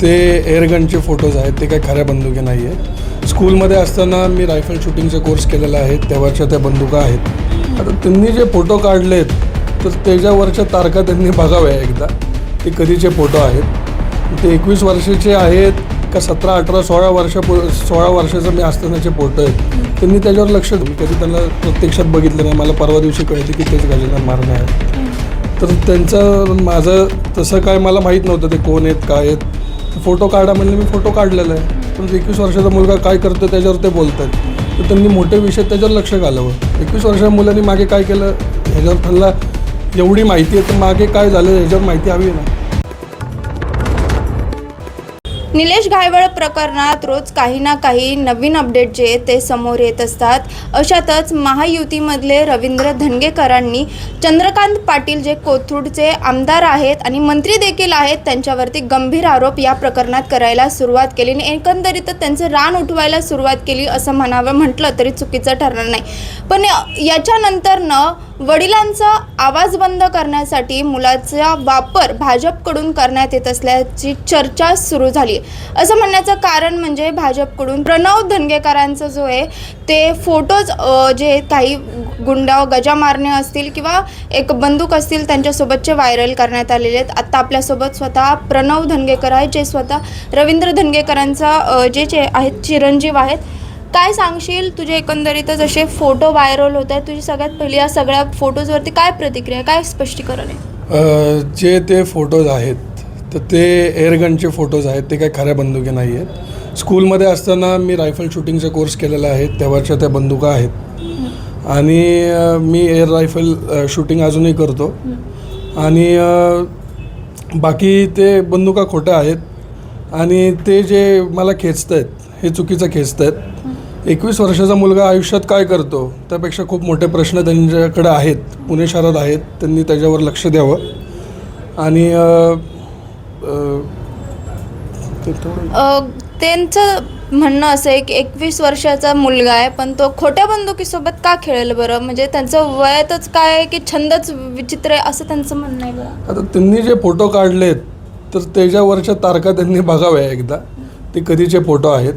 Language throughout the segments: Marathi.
ते एअरगनचे फोटोज आहेत ते काही खऱ्या बंदुकी नाही आहेत स्कूलमध्ये असताना मी रायफल शूटिंगचा कोर्स केलेला आहे तेव्हाच्या त्या बंदुका आहेत. आता त्यांनी जे फोटो काढलेत तर त्याच्यावरच्या तारखा त्यांनी बघाव्या एकदा. ते कधीचे फोटो आहेत? ते एकवीस वर्षाचे आहेत का सतरा अठरा सोळा वर्ष सोळा वर्षाचं मी असतानाचे फोटो आहेत. त्यांनी त्याच्यावर लक्ष दिलं कधी त्यांना प्रत्यक्षात बघितलं नाही. मला परवा दिवशी कळते की तेच गजानन मारणे आहे तर त्यांचं माझं तसं काय मला माहीत नव्हतं ते कोण आहेत काय आहेत. फोटो काढा म्हणले मी फोटो काढलेला आहे. पण एकवीस वर्षाचा मुलगा काय करतो त्याच्यावर ते बोलत आहेत तर त्यांनी मोठे विषय त्याच्यावर लक्ष घालावं. एकवीस वर्षाच्या मुलांनी मागे काय केलं? ह्याच्यावर त्यांना एवढी माहिती आहे तर मागे काय झालं? ह्याच्यावर माहिती हवी आहे ना. निलेश घायवळ प्रकरणात रोज काही ना काही नवीन अपडेट जे ते समोर येत असतात. अशातच महायुतीमधले रवींद्र धनगेकरांनी चंद्रकांत पाटील जे कोथरूडचे आमदार आहेत आणि मंत्री देखील आहेत त्यांच्यावरती गंभीर आरोप या प्रकरणात करायला सुरुवात केली आणि एकंदरीत त्यांचं रान उठवायला सुरुवात केली असं म्हणावं म्हटलं तरी चुकीचं ठरणार नाही. पण याच्यानंतरनं वडिलांचा आवाज बंद करण्यासाठी मुलाचा वापर भाजपकडून करण्यात येत असल्याची चर्चा सुरू झाली. असं म्हणण्याचं कारण म्हणजे भाजपकडून प्रणव धनगेकरांचं जो आहे ते फोटोज जे काही गुंडा गजा मारणे असतील किंवा एक बंदूक असतील त्यांच्यासोबतचे व्हायरल करण्यात आलेले आहेत. आत्ता आपल्यासोबत स्वतः प्रणव धनगेकर आहेत जे स्वतः रवींद्र धनगेकरांचा जे जे आहेत चिरंजीव आहेत काय सांगशील? तुझे एकंदरीतच असे फोटो व्हायरल होत आहेत. तुझी सगळ्यात पहिली या सगळ्या फोटोजवरती काय प्रतिक्रिया काय स्पष्टीकरण आहे? अ, जे ते फोटोज आहेत तर ते एअरगनचे फोटोज आहेत. ते काही खऱ्या बंदुकी नाही आहेत. स्कूलमध्ये असताना मी रायफल शूटिंगचा कोर्स केलेला आहे. तेव्हाच्या त्या बंदुका आहेत. आणि अ, मी एअर रायफल शूटिंग अजूनही करतो. आणि अ, बाकी ते बंदुका खोट्या आहेत. आणि ते जे मला खेचत आहेत हे चुकीचं खेचत आहेत एकवीस वर्षाचा मुलगा आयुष्यात काय करतो? त्यापेक्षा खूप मोठे प्रश्न त्यांच्याकडे आहेत. पुणे शहरात आहेत. त्यांनी त्याच्यावर लक्ष द्यावं. आणि त्यांचं म्हणणं असं आहे की एकवीस वर्षाचा मुलगा आहे पण तो खोट्या बंदुकीसोबत का खेळेल बरं? म्हणजे त्यांचं वयातच काय आहे की छंदच विचित्र आहे असं त्यांचं म्हणणं आहे बरं? आता त्यांनी जे फोटो काढलेत तर त्याच्यावरच्या तारखा त्यांनी बघाव्या एकदा. ते कधीचे फोटो आहेत?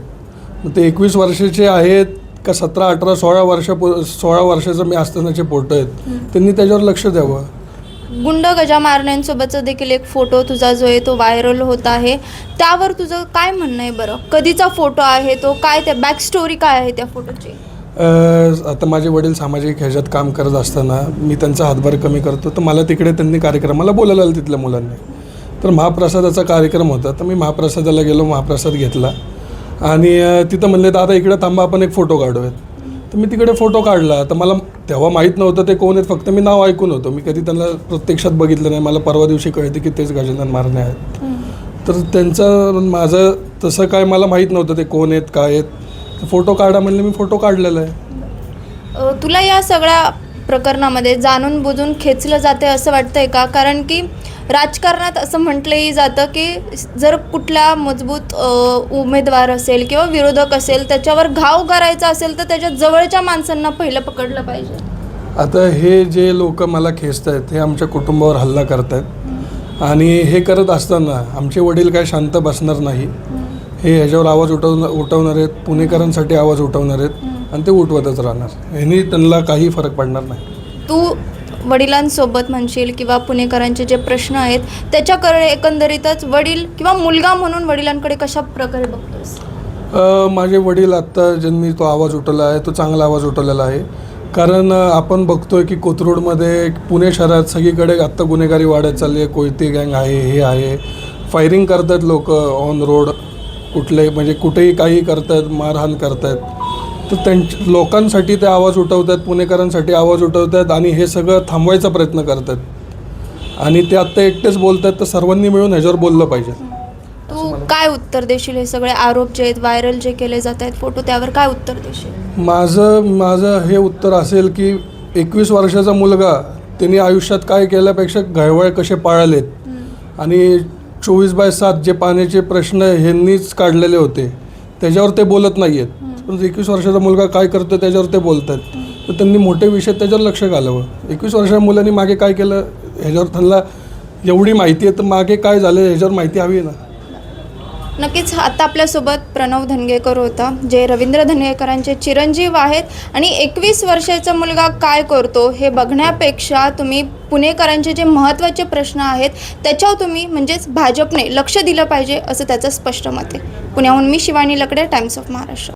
मग ते एकवीस वर्षाचे आहेत का सतरा अठरा सोळा वर्षा सोळा वर्षाचं मी असतानाचे फोटो आहेत. त्यांनी त्याच्यावर लक्ष द्यावं. गुंड गजा मारण्यांसोबतचा देखील एक फोटो तुझा जो आहे तो व्हायरल होत आहे. त्यावर तुझं काय म्हणणं आहे बरं? कधीचा फोटो आहे तो? काय त्या बॅक स्टोरी काय आहे त्या फोटोची आता माझे वडील सामाजिक ह्याच्यात काम करत असताना मी त्यांचा हातभार कमी करतो. तर मला तिकडे त्यांनी कार्यक्रमाला बोलायला आलं तिथल्या मुलांनी. तर महाप्रसादाचा कार्यक्रम होता. तर मी महाप्रसादाला गेलो महाप्रसाद घेतला. आणि तिथं म्हणले दादा इकडे थांबा आपण एक फोटो काढूयात. तर मी तिकडे फोटो काढला. तर मला तेव्हा माहीत नव्हतं ते कोण आहेत फक्त मी नाव ऐकून होतो. मी कधी त्यांना प्रत्यक्षात बघितलं नाही. मला परवा दिवशी कळते की तेच गजानन मारणे आहेत. तर त्यांचं माझं तसं काय मला माहीत नव्हतं ते कोण आहेत काय आहेत. फोटो काढा म्हणले मी फोटो काढलेला आहे. तुला या सगळ्या प्रकरणामध्ये जाणून बुजून खेचलं जाते असं वाटतंय का? कारण की राजकारणात असं म्हटलंही जातं की जर कुठला मजबूत उमेदवार असेल किंवा विरोधक असेल त्याच्यावर घाव करायचा असेल तर त्याच्या जवळच्या माणसांना पहिलं पकडलं पाहिजे. आता हे जे लोक मला खेचत आहेत हे आमच्या कुटुंबावर हल्ला करत आहेत आणि हे करत असताना आमचे वडील काय शांत बसणार नाही. हे ह्याच्यावर आवाज उठवण उठवणार आहेत पुणेकरांसाठी आवाज उठवणार आहेत आणि ते उठवतच राहणार. ह्यानी त्यांना काही फरक पडणार नाही. तू वडिलांसोबत म्हणशील किंवा पुणेकरांचे जे प्रश्न आहेत त्याच्याकडे एकंदरीतच वडील किंवा मुलगा म्हणून वडिलांकडे कशा प्रकारे बघतोस माझे वडील आत्ता ज्यांनी तो आवाज उठवला आहे तो चांगला आवाज उठवलेला आहे. कारण आपण बघतोय की कोथरूडमध्ये पुणे शहरात सगळीकडे आत्ता गुन्हेगारी वाढत चालली आहे कोयती गँग आहे हे आहे. फायरिंग करतात लोक ऑन रोड कुठले म्हणजे कुठेही काही करतात मारहाण करतात. तर त्यांच्या लोकांसाठी ते आवाज उठवतात पुणेकरांसाठी आवाज उठवतात आणि हे सगळं थांबवायचा प्रयत्न करतात. आणि ते आत्ता एकटेच बोलतात तर सर्वांनी मिळून ह्याच्यावर बोललं पाहिजे. तू काय उत्तर देशील? हे सगळे आरोप जे आहेत व्हायरल जे केले जात आहेत फोटो त्यावर काय उत्तर देशील? माझं माझं हे उत्तर असेल की एकवीस वर्षाचा मुलगा त्यांनी आयुष्यात काय केल्यापेक्षा घळवळ कसे पाळलेत. आणि चोवीस बाय सात जे पाण्याचे प्रश्न ह्यांनीच काढलेले होते त्याच्यावर ते बोलत नाही आहेत पण एकवीस वर्षाचा मुलगा काय करतो त्याच्यावर ते बोलत आहेत तर त्यांनी मोठे विषय त्याच्यावर लक्ष घालावं. एकवीस वर्षाच्या मुलांनी मागे काय केलं ह्याच्यावर त्यांना एवढी माहिती आहे तर मागे काय झालं ह्याच्यावर माहिती हवी ना? नक्कीच. आता आपल्यासोबत प्रणव धनगेकर होता जे रवींद्र धनगेकरांचे चिरंजीव आहेत. आणि एकवीस वर्षाचा मुलगा काय करतो हे बघण्यापेक्षा तुम्ही पुणेकरांचे जे महत्त्वाचे प्रश्न आहेत त्याच्यावर तुम्ही म्हणजेच भाजपने लक्ष दिलं पाहिजे असं त्याचं स्पष्ट मत आहे. पुण्याहून मी शिवानी लकडे टाइम्स ऑफ महाराष्ट्र